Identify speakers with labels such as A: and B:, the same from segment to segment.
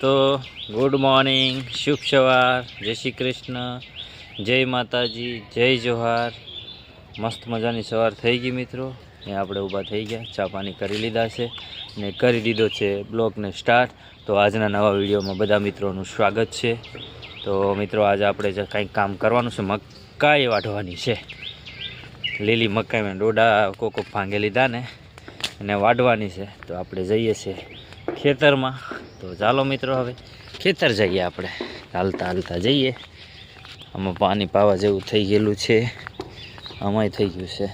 A: તો good morning, શુભ સવાર, જય શ્રી કૃષ્ણ, જય માતાજી, જય જોહાર. મસ્ત મજાની સવાર થઈ ગઈ મિત્રો. ને આપણે ઊભા થઈ ગયા, ચા પાણી કરી લીધા છે ને કરી દીધો છે બ્લોગને સ્ટાર્ટ. તો આજના નવા વિડીયોમાં બધા મિત્રોનું સ્વાગત છે. તો મિત્રો, આજે આપણે જે કંઈક કામ કરવાનું છે, મકાઈ વાઢવાની છે. લીલી મકાઈમાં ડોડા કોકો ભાંગે લીધા ને, એને વાઢવાની છે. તો આપણે જઈએ છીએ ખેતરમાં. તો ચાલો મિત્રો હવે ખેતર જઈએ આપણે. હાલતા હાલતા જઈએ. આમાં પાણી પાવા જેવું થઈ ગયેલું છે. આમાંય થઈ ગયું છે.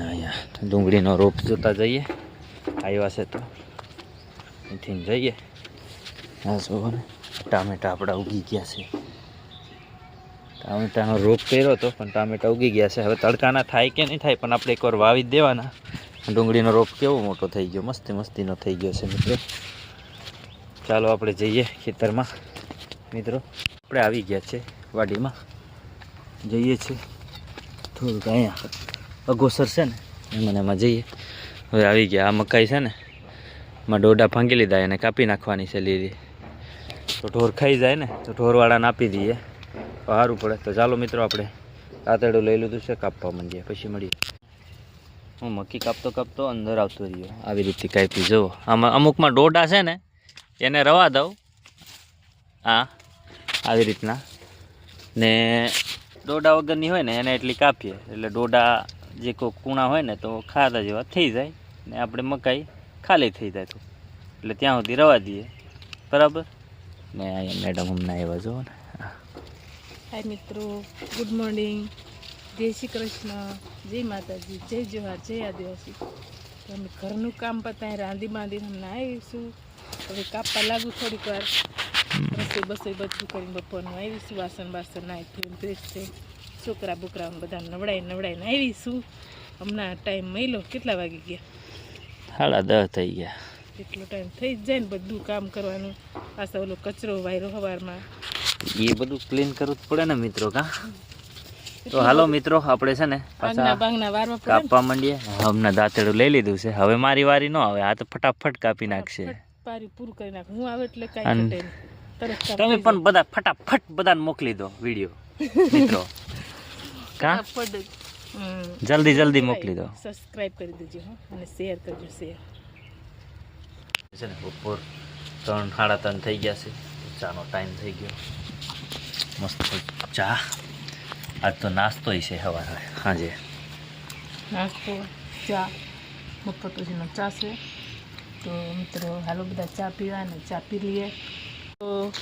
A: અહીંયા ડુંગળીનો રોપ જોતા જઈએ. આવ્યા છે તો. અહીંથી જઈએ. હા જોવાને ટામેટા આપણા ઉગી ગયા છે. ટામેટાનો રોપ કર્યો હતો પણ ટામેટા ઉગી ગયા છે. હવે તડકાના થાય કે નહીં થાય પણ આપણે એકવાર વાવી દેવાના. ડુંગળીનો રોપ કેવો મોટો થઈ ગયો? મસ્તી મસ્તીનો થઈ ગયો છે મિત્રો. ચાલો આપણે જઈએ ખેતરમાં. મિત્રો, આપણે આવી ગયા છે વાડીમાં. જઈએ છીએ થોડુંક અહીંયા. અગોસર છે ને, એમાં એમાં જઈએ. હવે આવી ગયા. આ મકાઈ છે ને, એમાં ડોડા ભાંગી લીધા, એને કાપી નાખવાની છે લીલી. તો ઢોર ખાઈ જાય ને, તો ઢોરવાળાને આપી દઈએ. સારું પડે. તો ચાલો મિત્રો, આપણે કાતરડું લઈ લીધું છે, કાપવા માંડીએ. પછી મળીએ. હું મક્કી કાપતો કાપતો અંદર આવતો રહ્યો. આવી રીતે કાપી, જુઓ. આમાં અમુકમાં ડોડા છે ને, એને રવા દઉં. હા, આવી રીતના. ને ડોડા વગરની હોય ને, એને એટલી કાપીએ. એટલે ડોડા જે કોઈ કૂણા હોય ને, તો ખાધા જેવા થઈ જાય. ને આપણે મકાઈ ખાલી થઈ જાય તો. એટલે ત્યાં સુધી રવા દઈએ. બરાબર? ને અહીંયા મેડમ હમણાં આવ્યા, જુઓ ને.
B: હાય મિત્રો ગુડ મોર્નિંગ જય શ્રી કૃષ્ણ. જય માતાજી. જય જોહાર. જય આદિવાસી. અમે ઘરનું કામ પતાવી રાંધી બાંધી અમને આવીશું. હવે કાપવા લાગુ થોડીક વાર. રસોઈ બસોઈ બધું કરીને બપોરનું આવીશું. વાસણ બાસણ નાખી ધોઈને ફ્રેશ છે છોકરા બોકરા બધા નવડાઈ નવડાઈને આવીશું. હમણાં ટાઈમ મળ્યો. કેટલા વાગી ગયા?
A: સાડા દસ થઈ ગયા.
B: એટલો ટાઈમ થઈ જ જાય ને બધું કામ કરવાનું. પાછા ઓલો કચરો વાયરો સવારમાં
A: એ બધું ક્લીન કરવું જ પડે ને મિત્રો કા? તો હાલો મિત્રો આપણે છે ને. કાપવા માંડીએ. હમણાં દાંતેડું લઈ લીધું છે. હવે મારી વારી ન આવે. આ તો ફટાફટ કાપી નાખશે. તમે પણ બધા ફટાફટ બધાને મોકલી દો વીડિયો. મિત્રો. કા. જલ્દી જલ્દી મોકલી દો.
B: સબસ્ક્રાઇબ કરી દેજો અને શેર કરજો શેર
A: છે ને બપોર ત્રણ સાડા ત્રણ થઈ ગયા છે. ચાનો ટાઈમ થઈ ગયો. મસ્ત ચા. આજ તો નાસ્તો છે સવારે સાંજે
B: નાસ્તો ચા બપોર પછીનો ચા છે. તો મિત્રો હાલો બધા ચા પીવા અને ચા પી લઈએ. તો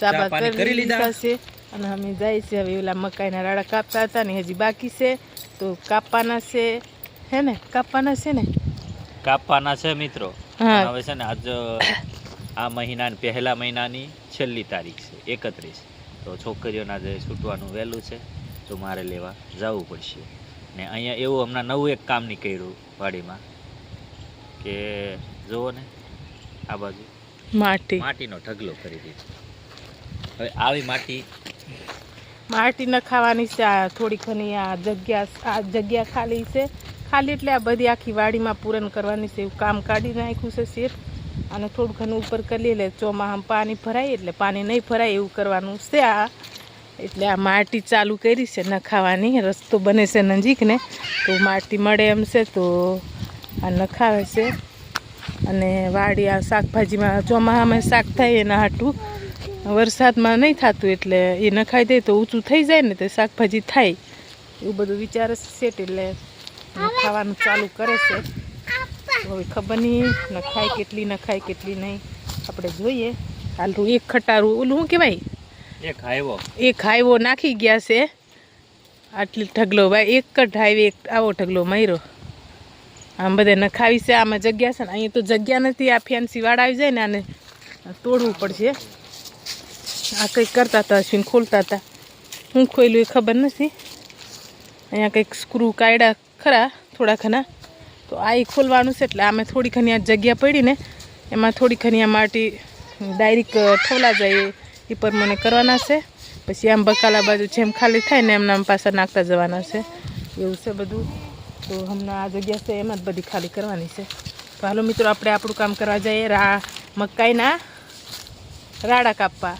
B: ચા બા
A: પાણી કરી? લીધા.
B: છે અને અમે જાય છે હવે ઓલા મકાઈના રાડા કાપતા હતા ને હજી બાકી છે. તો કાપવાના છે હે ને? કાપવાના છે ને?
A: કાપવાના છે મિત્રો. હવે છે ને આજ આ મહિનાની પહેલા મહિનાની છેલ્લી તારીખ છે એકત્રીસ. તો છોકરીઓના જે છૂટવાનું વહેલું છે. તો મારે લેવા જવું પડશે. ને અહીંયા એવું હમણાં નવું એક કામ નીકળ્યું વાડીમાં કે જુઓ ને આ બાજુ
B: માટી.
A: માટીનો ઢગલો કરી દીધો. હવે આવી માટી
B: માટી નખાવાની છે આ થોડી ઘણી આ જગ્યા આ જગ્યા ખાલી છે. ખાલી એટલે આ બધી આખી વાડીમાં પૂરણ કરવાની છે એવું કામ કાઢી નાખ્યું છે શેઠ. અને થોડું ઘણું ઉપર કરી એટલે ચોમાહામાં પાણી ભરાય એટલે પાણી નહીં ભરાય એવું કરવાનું છે આ. એટલે આ માટી ચાલુ કરી છે નખાવાની રસ્તો બને છે નજીકને. તો માટી મળે એમ છે, તો આ નખાવે છે. અને વાડી આ શાકભાજીમાં ચોમાહામાં શાક થાય એના હાટું. વરસાદમાં નહીં થતું, એટલે એ નખાઈ દે તો ઊંચું થઈ જાય ને તો શાકભાજી થાય. એવું બધું વિચાર છે એટલે નખાવાનું ચાલુ કરે છે. હવે ખબર નહીં નખાય કેટલી નખાય કેટલી નહીં. આપણે જોઈએ. હાલું એક ખટારું, ઓલું શું કહેવાય?
A: એક હાઈવો
B: નાખી ગયા છે. આટલી ઢગલો ભાઈ, એક જ હાઈવે એક આવો ઢગલો માર્યો. આમ બધે નખાવી છે, આમાં જગ્યા છે ને, અહીંયા તો જગ્યા નથી, આ ફેન્સી વાળ આવી જાય ને, આને તોડવું પડશે. આ કંઈક કરતા હતા અશ્વિન ખોલતા હતા. હું ખોલ્યું એ ખબર નથી. અહીંયા કંઈક સ્ક્રૂ કાઢ્યા ખરા, થોડા ઘણા. તો આ એ ખોલવાનું છે, એટલે આમે થોડી ઘણી આ જગ્યા પડી ને, એમાં થોડી ઘણી આ માટી ડાયરેક્ટ ઠોલા જાય એ મને કરવાના છે. પછી આમ બકાલા બાજુ જેમ ખાલી થાય ને એમના પાછા નાખતા જવાના છે. એવું છે બધું. તો હમણાં આ જગ્યા છે એમાં જ બધી ખાલી કરવાની છે. તો હાલો મિત્રો આપણે આપણું કામ કરવા જઈએ રા મકાઈના રાડા કાપવા.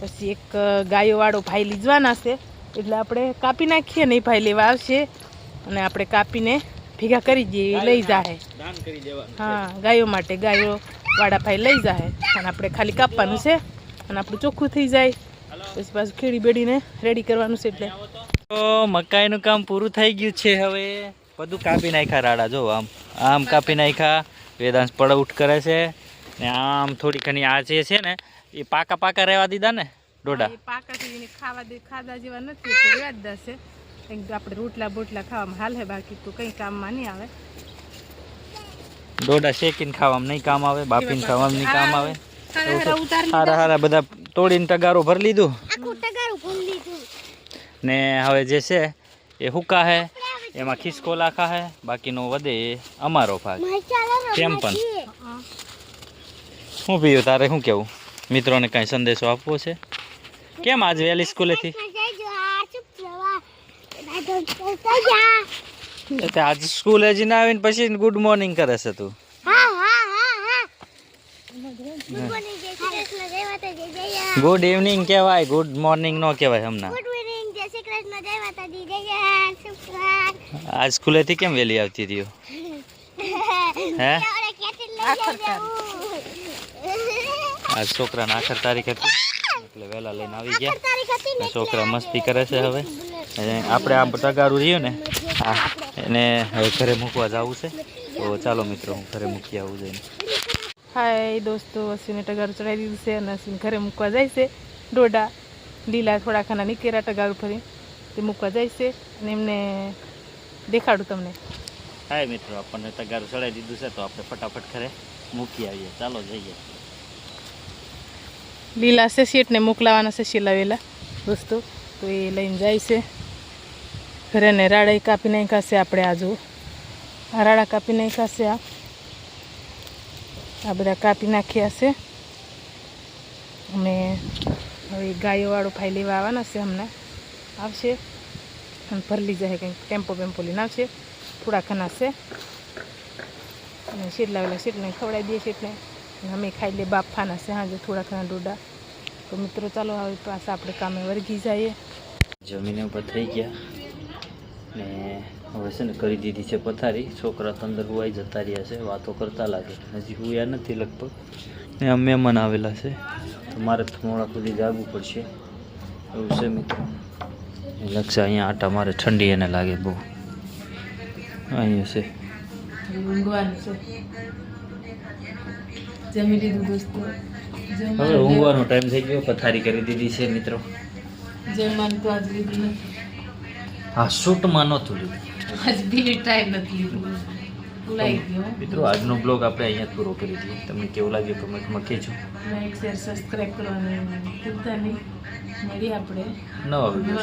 B: પછી એક ગાયોવાળો ભાઈ લીધવાના છે. એટલે આપણે કાપી નાખીએ ને એ ભાઈ લેવા આવશે. અને આપણે કાપીને ભેગા કરી દઈએ લઈ જાહે. હા ગાયો માટે ગાયો વાળા ભાઈ લઈ જાહે. અને આપણે ખાલી કાપવાનું છે. અને આપણું ચોખ્ખું થઈ જાય. પછી પાછું ખેડી બેડીને રેડી કરવાનું છે એટલે.
A: તો મકાઈનું કામ પૂરું થઈ ગયું છે હવે. બધું કાપી નાખ્યા રાડા જો આમ આમ કાપી નાખ્યા. વેદાંશ પડઉટ કરે છે ને આમ થોડી ઘણી આ જે છે ને એ પાકા પાકા રહેવા દીધા ને ડોડા.
B: એને ખાવા દે ખાધા જેવા નથી રેવા જ કંઈક આપણે રોટલા બોટલા ખાવામાં હાલ હે બાકી તો કંઈ કામમાં નહીં આવે.
A: ડોડા શેકીને ખાવામાં નહીં કામ આવે બાપીને ખાવામાં નહીં કામ આવે.
B: હારા હારા
A: બધા તોડીને ટગારો ભરી લીધું. ને હવે જે છે એ હુકા હે એમાં ખિસકો લાખા હે બાકીનો વધે એ અમારો ભાગ. કેમ પણ? શું પીયું તારે શું કેવું? મિત્રોને કાંઈ સંદેશો આપવો છે? કેમ આજ વહેલી સ્કૂલેથી આજ સ્કૂલે જઈને આવીને પછી ગુડ મોર્નિંગ કરે છે તું. ગુડ ઇવનિંગ કહેવાય ગુડ મોર્નિંગ નો કહેવાય હમણાં. આજ સ્કૂલેથી કેમ વહેલી આવતી હતી હે? આજ છોકરાને આખર તારીખ હતી. એટલે વહેલા લઈને આવી ગયા. છોકરા મસ્તી કરે છે હવે. આપણે આમ ટગારું રહ્યું ને હા એને હવે ઘરે મૂકવા જવું છે. તો ચાલો મિત્રો હું ઘરે મૂકી આવું જઈને.
B: હાય દોસ્તો અશ્વિને ટગારું ચડાવી દીધું છે અને અશ્વિન ઘરે મૂકવા જાય છે. ડોડા લીલા થોડા ખાના નીકળ્યા ટગાર ફરી તે મૂકવા જાય છે અને એમને દેખાડું તમને.
A: હાય મિત્રો આપણને ટગારું ચડાવી દીધું છે તો આપણે ફટાફટ ઘરે મૂકી આવીએ. ચાલો જઈએ.
B: લીલા છે શેઠને મોકલાવાના છે શીલાવેલા દોસ્તો તો એ લઈને જાય છે. ઘરે ને રાડા કાપી નાખ્યા છે આપણે આ જો આ રાડા કાપી નાખ્યા છે આ. આ બધા કાપી નાખ્યા છે. અને હવે ગાયોવાળો ભાઈ લેવા આવવાના છે હમણાં આવશે. અને ભરલી જાય કંઈક. ટેમ્પો બેમ્પો લઈને આવશે. થોડા ખાના છે. અને શેટલા વેલા શેટને ખવડાવી દઈએ શેટને એટલે અમે ખાઈ લઈએ બાફાના છે હાજર થોડા ઘણા ડોડા. તો મિત્રો ચાલો હવે પાછા આપણે કામે વર્ગી જઈએ.
A: જમીને ઉપર થઈ ગયા. હવે છે ને કરી દીધી છે પથારી. છોકરા તંદર હુવાઈ જતા રહ્યા છે વાતો કરતા લાગે. હજી હુયા નથી લગભગ. ને આમ મહેમાન આવેલા છે. તો મારે થોડા સુધી જાગવું પડશે. એવું છે મિત્રો. લક્ષ અહીંયા આટા મારે ઠંડી એને લાગે બહુ. અહીંયા છે. હવે ઊંઘવાનો ટાઈમ થઈ ગયો. પથારી કરી દીધી છે મિત્રો.
B: જમવાનું તો આજ લીધું
A: હા શૂટમાં નહોતું લીધું.
B: બી ટાઈમ નથી લીધું.
A: મિત્રો આજનો બ્લોગ આપણે અહીંયા પૂરો કરી દઈએ. તમને કેવું લાગ્યું કમેન્ટમાં કહેજો.
B: લાઈક શેર સબસ્ક્રાઇબ કરવાનું ભૂલતા નહીં. મળીએ આપણે.
A: નવા વીડિયો